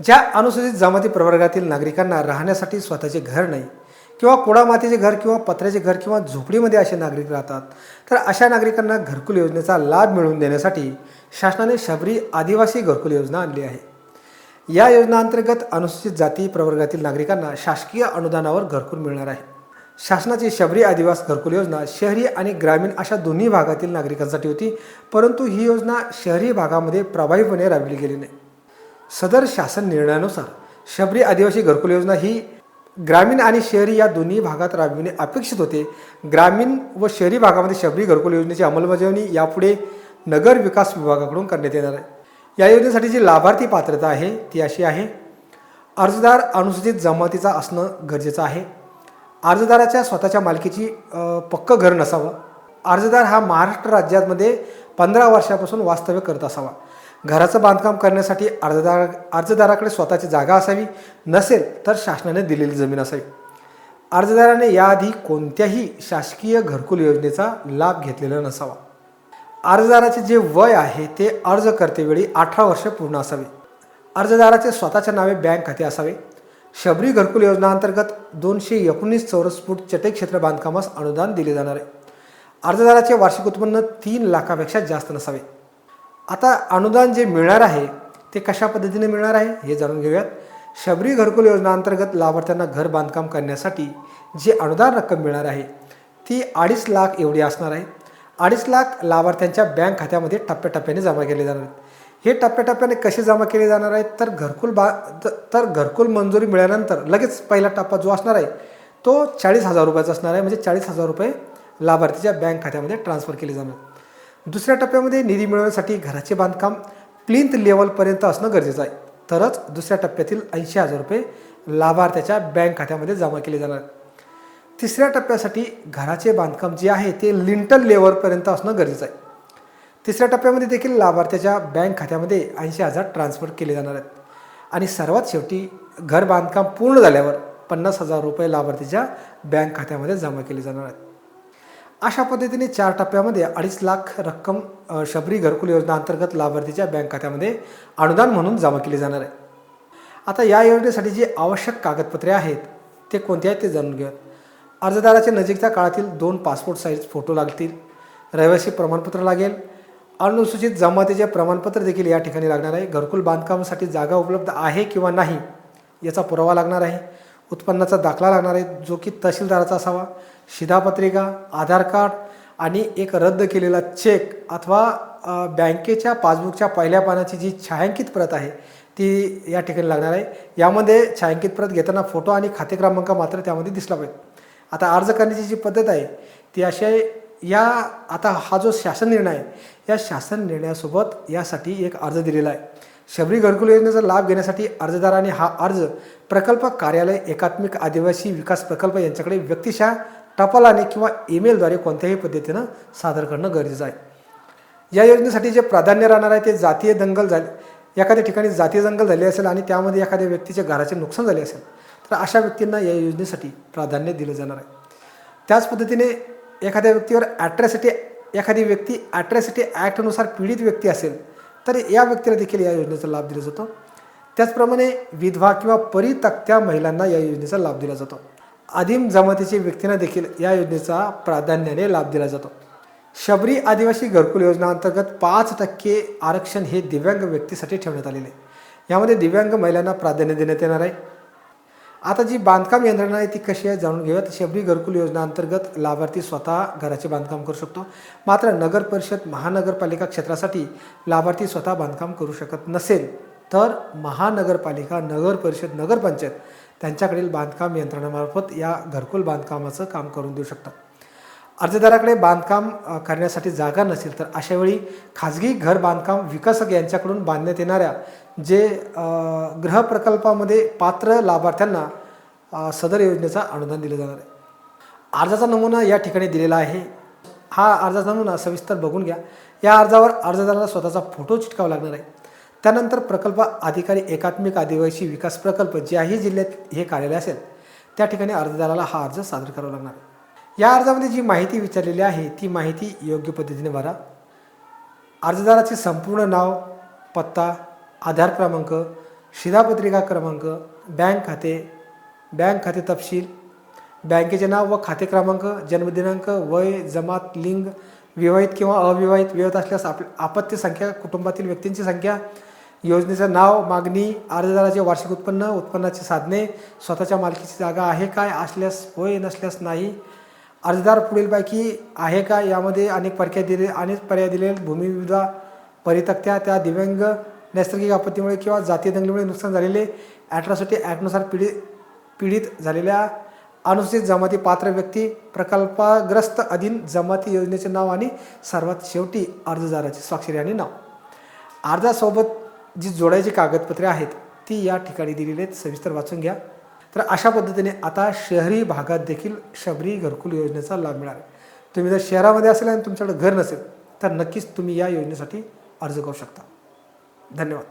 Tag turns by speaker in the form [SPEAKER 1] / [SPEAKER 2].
[SPEAKER 1] ज्या अनुसूचित जमाती प्रवर्गातील नागरिकांना राहण्यासाठी स्वतःचे घर नाही किंवा कुडामातीचे घर किंवा पत्र्याचे घर किंवा झोपडीमध्ये असे नागरिक राहतात तर अशा नागरिकांना घरकुल योजनेचा लाभ मिळवून देण्यासाठी शासनाने शबरी आदिवासी घरकुल योजना आणली आहे. या योजनांतर्गत अनुसूचित जाती प्रवर्गातील नागरिकांना शासकीय अनुदानावर घरकुल मिळणार आहे. शासनाची शबरी आदिवास घरकुल योजना शहरी आणि ग्रामीण अशा दोन्ही भागातील नागरिकांसाठी होती परंतु ही योजना शहरी भागामध्ये प्रभावीपणे राबविली गेली नाही. सदर शासन निर्णयानुसार शबरी आदिवासी घरकुल योजना ही ग्रामीण आणि शहरी या दोन्ही भागात राबविणे अपेक्षित होते. ग्रामीण व शहरी भागामध्ये शबरी घरकुल योजनेची अंमलबजावणी यापुढे नगर विकास विभागाकडून करण्यात येणार आहे. या योजनेसाठी जी लाभार्थी पात्रता आहे ती अशी आहे. अर्जदार अनुसूचित जमातीचा असणं गरजेचं आहे. अर्जदाराच्या स्वतःच्या मालकीची पक्क पक्कं घर नसावं. अर्जदार हा महाराष्ट्र राज्यामध्ये पंधरा वर्षापासून वास्तव्य करत असावा. घराचं बांधकाम करण्यासाठी अर्जदार अर्जदाराकडे स्वतःची जागा असावी नसेल तर शासनाने दिलेली जमीन असावी. अर्जदाराने याआधी कोणत्याही शासकीय घरकुल योजनेचा लाभ घेतलेला नसावा. अर्जदाराचे जे वय आहे ते अर्ज करतेवेळी अठरा वर्ष पूर्ण असावे. अर्जदाराचे स्वतःच्या नावे बँक खाते असावे. शबरी घरकुल योजनाअंतर्गत दोनशे एकोणीस चौरस फूट चटई क्षेत्र बांधकामास अनुदान दिले जाणार. आहे अर्जदाराचे वार्षिक उत्पन्न तीन लाखापेक्षा जास्त नसावे. आता अनुदान जे मिळणार आहे ते कशा पद्धतीने मिळणार आहे हे जाणून घेऊयात. शबरी घरकुल योजनांतर्गत लाभार्थ्यांना घर बांधकाम करण्यासाठी जी अनुदान रक्कम मिळणार आहे ती अडीच लाख एवढी असणार आहे. अडीच लाख लाभार्थ्यांच्या बँक खात्यामध्ये टप्प्याटप्प्याने जमा केले जाणार आहेत. हे टप्प्याटप्प्याने कसे जमा केले जाणार आहेत? तर घरकुल बा तर घरकुल मंजुरी मिळाल्यानंतर लगेच पहिला टप्पा जो असणार आहे तो चाळीस हजार रुपयाचा असणार आहे. म्हणजे चाळीस हजार रुपये लाभार्थीच्या बँक खात्यामध्ये ट्रान्सफर केले जाणार. दुसऱ्या टप्प्यामध्ये निधी मिळवण्यासाठी घराचे बांधकाम प्लिंथ लेवलपर्यंत असणं गरजेचं आहे. तरच दुसऱ्या टप्प्यातील ऐंशी हजार रुपये लाभार्थ्याच्या बँक खात्यामध्ये जमा केले जाणार. तिसऱ्या टप्प्यासाठी घराचे बांधकाम जे आहे ते लिंटल लेवलपर्यंत असणं गरजेचं आहे. तिसऱ्या टप्प्यामध्ये देखील लाभार्थ्याच्या बँक खात्यामध्ये ऐंशी हजार ट्रान्सफर केले जाणार आहेत. आणि सर्वात शेवटी घर बांधकाम पूर्ण झाल्यावर पन्नास हजार रुपये लाभार्थीच्या बँक खात्यामध्ये जमा केले जाणार आहेत. अशा पद्धतीने चार टप्प्यामध्ये अडीच लाख रक्कम शबरी घरकुल योजना अंतर्गत लाभार्थीच्या बँक खात्यामध्ये अनुदान म्हणून जमा केली जाणार आहे. आता या योजनेसाठी जी आवश्यक कागदपत्रे आहेत ते कोणते आहेत ते जाणून घ्या अर्जदाराच्या नजीकच्या काळातील दोन पासपोर्ट साईज फोटो लागतील रहिवासी प्रमाणपत्र लागेल अनुसूचित जमातीचे प्रमाणपत्र देखील या ठिकाणी लागणार आहे. घरकुल बांधकामासाठी जागा उपलब्ध आहे किंवा नाही याचा पुरावा लागणार आहे. उत्पन्नाचा दाखला लागणार आहे जो की तहसीलदाराचा असावा शिधापत्रिका आधार कार्ड आणि एक रद्द केलेला चेक अथवा बँकेच्या पासबुकच्या पहिल्या पानाची जी छायांकित प्रत आहे ती या ठिकाणी लागणार आहे. यामध्ये छायांकित प्रत घेताना फोटो आणि खाते क्रमांक मात्र त्यामध्ये दिसला पाहिजे. आता अर्ज करण्याची जी पद्धत आहे ती अशी आहे या आता हा जो शासन निर्णय आहे या शासन निर्णयासोबत यासाठी एक अर्ज दिलेला आहे. शबरी घरकुल योजनेचा लाभ घेण्यासाठी अर्जदाराने हा अर्ज प्रकल्प कार्यालय एकात्मिक आदिवासी विकास प्रकल्प यांच्याकडे व्यक्तिशः टपालाने किंवा ईमेलद्वारे कोणत्याही पद्धतीनं सादर करणं गरजेचं आहे. या योजनेसाठी जे प्राधान्य राहणार आहे ते जातीय दंगल झाले एखाद्या ठिकाणी जातीय दंगल झाले असेल आणि त्यामध्ये एखाद्या व्यक्तीच्या घराचे नुकसान झाले असेल तर अशा व्यक्तींना या योजनेसाठी प्राधान्य दिलं जाणार आहे. त्याच पद्धतीने एखाद्या व्यक्तीवर ॲट्रॅसिटी एखादी व्यक्ती ॲट्रॅसिटी ॲक्टनुसार पीडित व्यक्ती असेल तर या व्यक्तीला देखील या योजनेचा लाभ दिला जातो. त्याचप्रमाणे विधवा किंवा परितक्त्या महिलांना या योजनेचा लाभ दिला जातो. आदिम जमातीच्या व्यक्तींना देखील या योजनेचा प्राधान्याने लाभ दिला जातो. शबरी आदिवासी घरकुल योजना अंतर्गत पाच टक्के आरक्षण हे दिव्यांग व्यक्तीसाठी ठेवण्यात आलेले आहे. यामध्ये दिव्यांग महिलांना प्राधान्य देण्यात येणार आहे. आता जी बांधकाम यंत्रणा आहे ती कशी आहे जाणून घेऊयात शबरी घरकुल योजना अंतर्गत लाभार्थी स्वतः घराचे बांधकाम करू शकतो. मात्र नगर परिषद महानगरपालिका क्षेत्रासाठी लाभार्थी स्वतः बांधकाम करू शकत नसेल तर महानगरपालिका नगर परिषद नगरपंचायत त्यांच्याकडील बांधकाम यंत्रणामार्फत या घरकुल बांधकामाचं काम करून देऊ शकतात. अर्जदाराकडे बांधकाम करण्यासाठी जागा नसेल तर अशावेळी खाजगी घर बांधकाम विकसक यांच्याकडून बांधण्यात येणाऱ्या जे गृहप्रकल्पामध्ये पात्र लाभार्थ्यांना सदर योजनेचा अनुदान दिलं जाणार आहे. अर्जाचा नमुना या ठिकाणी दिलेला आहे. हा अर्जाचा नमुना सविस्तर बघून घ्या. या अर्जावर अर्जदाराला स्वतःचा फोटो चिटकावा लागणार आहे. त्यानंतर प्रकल्प अधिकारी एकात्मिक आदिवासी विकास प्रकल्प ज्याही जिल्ह्यात हे कार्यालय असेल त्या ठिकाणी अर्जदाराला हा अर्ज सादर करावा लागणार आहे. या अर्जामध्ये जी माहिती विचारलेली आहे ती माहिती योग्य पद्धतीने भरा. अर्जदाराचे संपूर्ण नाव पत्ता आधार क्रमांक शिधापत्रिका क्रमांक बँक खाते बँक खाते तपशील बँकेचे नाव व खाते क्रमांक जन्मदिनांक वय जमात लिंग विवाहित किंवा अविवाहित विवाहित असल्यास आप आपत्ती संख्या कुटुंबातील व्यक्तींची संख्या योजनेचं नाव मागणी अर्जदाराचे वार्षिक उत्पन्न उत्पन्नाची साधने स्वतःच्या मालकीची जागा आहे काय असल्यास होय नसल्यास नाही अर्जदार पुढीलपैकी आहे का? यामध्ये अनेक पर्याय दिले अनेक पर्याय दिले. भूमिविधा परितक्त्या त्या दिव्यांग नैसर्गिक आपत्तीमुळे किंवा जातीय दंगलीमुळे नुकसान झालेले ॲट्रॉसिटी ॲक्टनुसार पीडित पीडित झालेल्या अनुसूचित जमाती पात्र व्यक्ती प्रकल्पग्रस्त अधीन जमाती योजनेचे नाव आणि सर्वात शेवटी अर्जदाराची स्वाक्षरी आणि नाव. अर्जासोबत जी जोडायची कागदपत्रे आहेत ती या ठिकाणी दिलेली आहेत. सविस्तर वाचून घ्या. तर अशा पद्धतीने आता शहरी भागात देखील शबरी घरकुल योजनेचा लाभ मिळाला आहे. तुम्ही जर शहरामध्ये असेल आणि तुमच्याकडे घर नसेल तर नक्कीच तुम्ही या योजनेसाठी अर्ज करू शकता धन्यवाद